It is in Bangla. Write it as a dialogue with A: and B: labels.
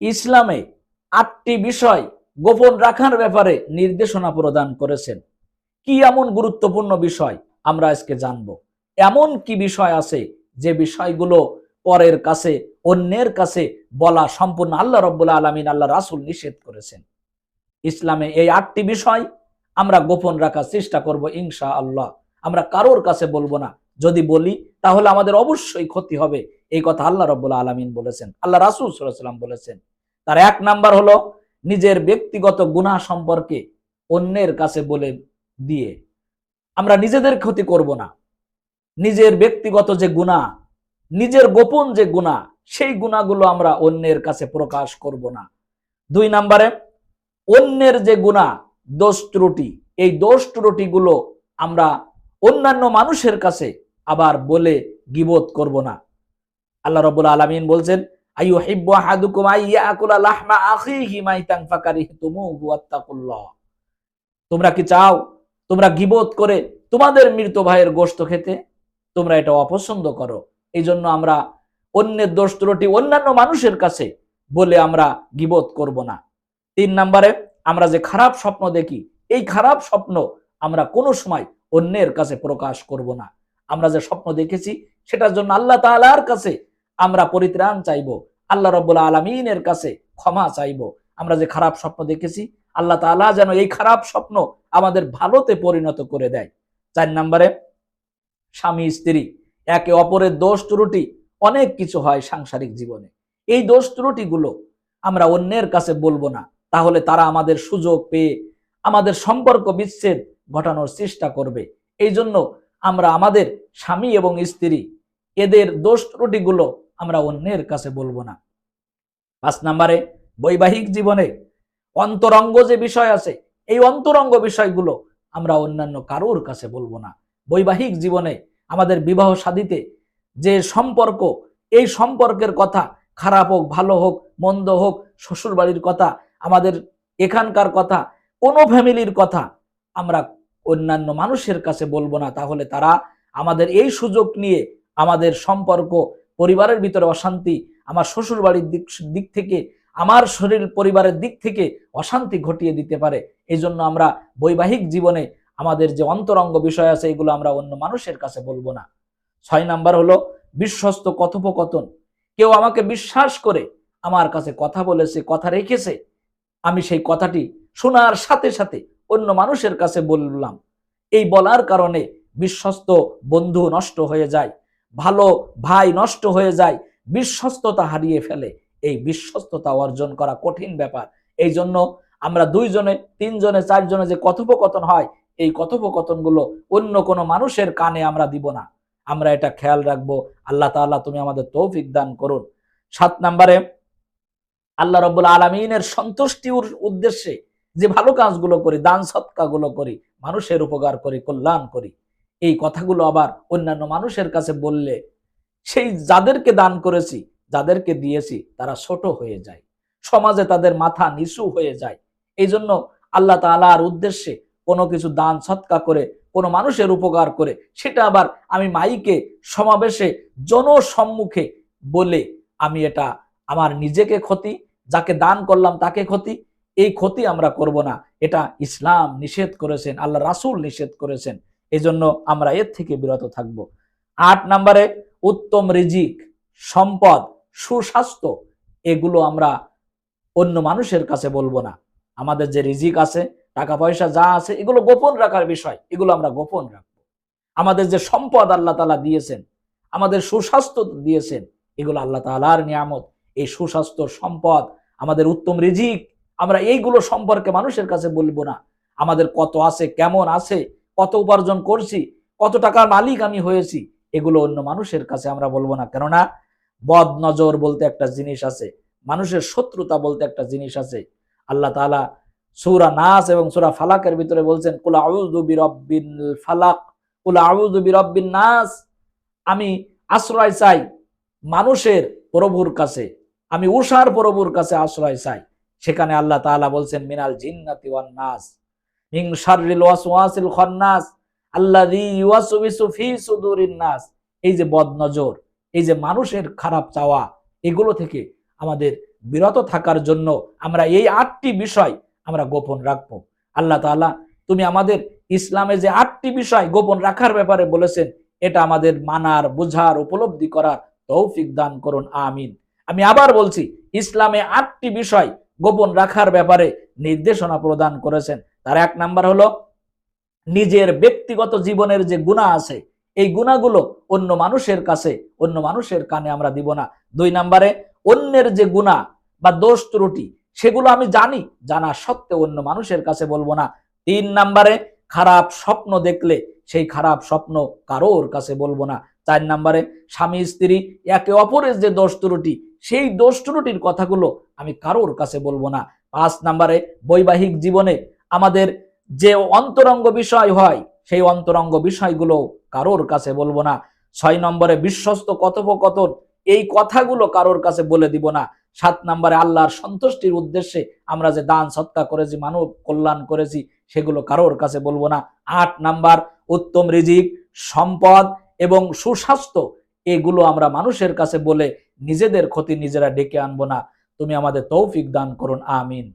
A: ইসলামে আটটি বিষয় গোপন রাখার ব্যাপারে নির্দেশনা প্রদান করেছেন। কি এমন গুরুত্বপূর্ণ বিষয় আমরা আজকে জানব? এমন কি বিষয় আছে যে বিষয়গুলো পরের কাছে, অন্যের কাছে বলা সম্পূর্ণ আল্লাহ রব্বুল আলমিন আল্লাহ রাসুল নিষেধ করেছেন। ইসলামে এই আটটি বিষয় আমরা গোপন রাখার চেষ্টা করব ইনশা আল্লাহ আমরা কারোর কাছে বলব না। যদি বলি, তাহলে আমাদের অবশ্যই ক্ষতি হবে। এই কথা আল্লাহ রব্বুল আলমিন বলেছেন। আল্লাহ রাসুল সাল্লাম বলেছেন। তার এক নাম্বার হলো নিজের ব্যক্তিগত গুণা সম্পর্কে অন্যের কাছে বলে দিয়ে। আমরা নিজেদের ক্ষতি করব না। নিজের ব্যক্তিগত যে গুণা নিজের গোপন যে গুণা সেই গুণাগুলো আমরা অন্যের কাছে প্রকাশ করব না। দুই নাম্বারে, অন্যের যে গুণা দোষ ত্রুটি, এই দোষ ত্রুটিগুলো আমরা অন্যান্য মানুষের কাছে আবার বলে গিবোধ করব না। আল্লাহ রবুল আলমিন বলছেন আইয়ু হিব্বু আহাদুকুম আইয়াকুলা লাহমা আখিহি মাইতান ফাকারিহতুমুহু ওয়াত্তাকুল্লাহ। তোমরা কি চাও? তোমরা গিবোধ করে তোমাদের মৃত ভাইয়ের গোশত খেতে? তোমরা এটা অপছন্দ করো। এই জন্য আমরা অন্যের দোষ ত্রুটি অন্যান্য মানুষের কাছে বলে আমরা গিবোধ করব না। তিন নম্বরে, আমরা যে খারাপ স্বপ্ন দেখি, এই খারাপ স্বপ্ন আমরা কোনো সময় অন্যের কাছে প্রকাশ করব না। আমরা যে স্বপ্ন দেখেছি, সেটার জন্য আল্লাহ তাআলার কাছে আমরা পরিত্রাণ চাইব। আল্লাহ রব্বুল আলমিনের কাছে ক্ষমা চাইব। আমরা যে খারাপ স্বপ্ন দেখেছি, আল্লাহ তাআলা যেন এই খারাপ স্বপ্ন আমাদের ভালোতে পরিণত করে দেয়। চার নম্বরে, স্বামী, স্ত্রী, একে অপরের দোষ ত্রুটি, অনেক কিছু হয় সাংসারিক জীবনে। এই দোষ ত্রুটিগুলো আমরা অন্যের কাছে বলব না। তাহলে তারা আমাদের সুযোগ পেয়ে আমাদের সম্পর্ক বিচ্ছেদ ঘটানোর চেষ্টা করবে। এই জন্য আমরা আমাদের স্বামী এবং স্ত্রী, এদের দোষ ত্রুটিগুলো আমরা অন্যের কাছে বলব না। পাঁচ নম্বরে, বৈবাহিক জীবনে অন্তরঙ্গ যে বিষয় আছে, এই অন্তরঙ্গ বিষয়গুলো আমরা অন্যান্য কারোর কাছে বলব না। বৈবাহিক জীবনে আমাদের বিবাহ সাদিতে যে সম্পর্ক, এই সম্পর্কের কথা খারাপ হোক, ভালো হোক, মন্দ হোক শ্বশুর বাড়ির কথা, আমাদের এখানকার কথা, কোনো ফ্যামিলির কথা আমরা অন্যান্য মানুষের কাছে বলব না। তাহলে তারা আমাদের এই সুযোগ নিয়ে আমাদের সম্পর্ক পরিবারের ভিতরে অশান্তি, আমার শ্বশুর বাড়ির দিক দিক থেকে, আমার শরীর পরিবারের দিক থেকে অশান্তি ঘটিয়ে দিতে পারে। এই জন্য আমরা বৈবাহিক জীবনে আমাদের যে অন্তরঙ্গ বিষয় আছে, এগুলো আমরা অন্য মানুষের কাছে বলব না। ছয় নাম্বার হলো বিশ্বস্ত কথোপকথন। কেউ আমাকে বিশ্বাস করে আমার কাছে কথা বলেছে, কথা রেখেছে, আমি সেই কথাটি শোনার সাথে সাথে অন্য মানুষের কাছে বললাম। এই বলার কারণে বিশ্বস্ত বন্ধু নষ্ট হয়ে যায়। ভালো ভাই নষ্ট হয়ে যায়, বিশ্বস্ততা হারিয়ে ফেলে। এই বিশ্বস্ততা অর্জন করা কঠিন ব্যাপার। এই জন্য আমরা দুইজনে, তিনজনে, চারজনে যে কথোপকথন হয়, এই কথোপকথনগুলো অন্য কোনো মানুষের কানে আমরা দিব না। আমরা এটা খেয়াল রাখব। আল্লাহ তাআলা তুমি আমাদের তৌফিক দান করুন। সাত নম্বরে, আল্লাহ রব্বুল আলমিনের সন্তুষ্টির উদ্দেশ্যে যে ভালো কাজগুলো করি, দান সৎকাগুলো করি, মানুষের উপকার করি, কল্যাণ করি। এই কথাগুলো আবার অন্যান্য মানুষের কাছে বললে, সেই যাদেরকে দান করেছি, যাদেরকে দিয়েছি, তারা ছোট হয়ে যায়। সমাজে তাদের মাথা নিচু হয়ে যায়। এই জন্য আল্লাহ তালার উদ্দেশ্যে কোনো কিছু দান, সৎকা করে, কোনো মানুষের উপকার করে, সেটা আবার আমি মাইকে সমাবেশে জনসম্মুখে বলে আমি এটা আমার নিজেকে ক্ষতি, যাকে দান করলাম তাকে ক্ষতি, এই ক্ষতি আমরা করব না। এটা ইসলাম নিষেধ করেছেন, আল্লাহ রাসুল নিষেধ করেছেন। এই জন্য আমরা এর থেকে বিরত থাকব। আট নম্বরে, উত্তম রিজিক, সম্পদ, সুস্বাস্থ্য, এগুলো আমরা অন্য মানুষের কাছে বলব না। আমাদের যে রিজিক আছে টাকা পয়সা যা আছে, এগুলো গোপন রাখার বিষয়। এগুলো আমরা গোপন রাখব। আমাদের যে সম্পদ আল্লাহ তালা দিয়েছেন, আমাদের সুস্বাস্থ্য দিয়েছেন, এগুলো আল্লাহ তালার নিয়ামত। এই সুস্বাস্থ্য, সম্পদ, আমাদের উত্তম রিজিক, আমরা এইগুলো সম্পর্কে মানুষের কাছে বলব না। আমাদের কত আছে, কেমন আছে কত উপার্জন করছি, কত টাকার মালিক আমি হয়েছি, এগুলো অন্য মানুষের কাছে আমরা বলব না। কেননা বদ নজর বলতে একটা জিনিস আছে, মানুষের শত্রুতা বলতে একটা জিনিস আছে। আল্লাহ তালা সুরা নাস এবং সুরা ফালাকের ভিতরে বলছেন নাস। আমি আশ্রয় চাই মানুষের প্রভুর কাছে, আমি উষার প্রভুর কাছে আশ্রয় চাই। সেখানে আল্লাহ তাআলা বলছেন, মিনাল জিন্নাতি ওয়ান নাস। মিন শাররিল ওয়াসওয়াসিল খান্নাস আল্লাযী ইউওয়াসউসু ফি সুদুরিন নাস। এই যে বদনজর, এই যে মানুষের খারাপ চাওয়া, এগুলো থেকে আমাদের বিরত থাকার জন্য আমরা এই আটটি বিষয় আমরা গোপন রাখব। আল্লাহ তাআলা, তুমি আমাদের ইসলামে যে আটটি বিষয় গোপন রাখার ব্যাপারে বলেছেন, এটা আমাদের মানার, বোঝার, উপলব্ধি করার তৌফিক দান করুন, আমিন। আমি আবার বলছি, ইসলামে আটটি বিষয় গোপন রাখার ব্যাপারে নির্দেশনা প্রদান করেছেন। তার এক নাম্বার হলো, নিজের ব্যক্তিগত জীবনের যে গুণা আছে, এই গুণাগুলো অন্য মানুষের কাছে, অন্য মানুষের কানে আমরা দিব না। দুই নাম্বারে, অন্যের যে গুণা বা দোষ ত্রুটি, সেগুলো আমি জানি, জানা সত্ত্বেও অন্য মানুষের কাছে বলব না। তিন নাম্বারে, খারাপ স্বপ্ন দেখলে সেই খারাপ স্বপ্ন কারোর কাছে বলব না। চার নাম্বারে স্বামী স্ত্রী একে অপরের যে দোষ ত্রুটি সেই দোষ ত্রুটির কথাগুলো আমি কারোর কাছে বলব না। পাঁচ নাম্বারে, বৈবাহিক জীবনে আমাদের যে অন্তরঙ্গ বিষয় হয়, সেই অন্তরঙ্গ বিষয়গুলো কারোর কাছে বলব না। ছয় নম্বরে, বিশ্বস্ত কথোপকথন, এই কথাগুলো কারোর কাছে বলে দিব না। সাত নম্বরে, আল্লাহর সন্তুষ্টির উদ্দেশ্যে আমরা যে দান সৎকা করেছি, মানব কল্যাণ করেছি, সেগুলো কারোর কাছে বলব না। আট নাম্বার, উত্তম রিজিক, সম্পদ এবং সুস্বাস্থ্য, এগুলো আমরা মানুষের কাছে বলে নিজেদের ক্ষতি নিজেরা ডেকে আনব না। তুমি আমাদের তৌফিক দান করুন আমিন।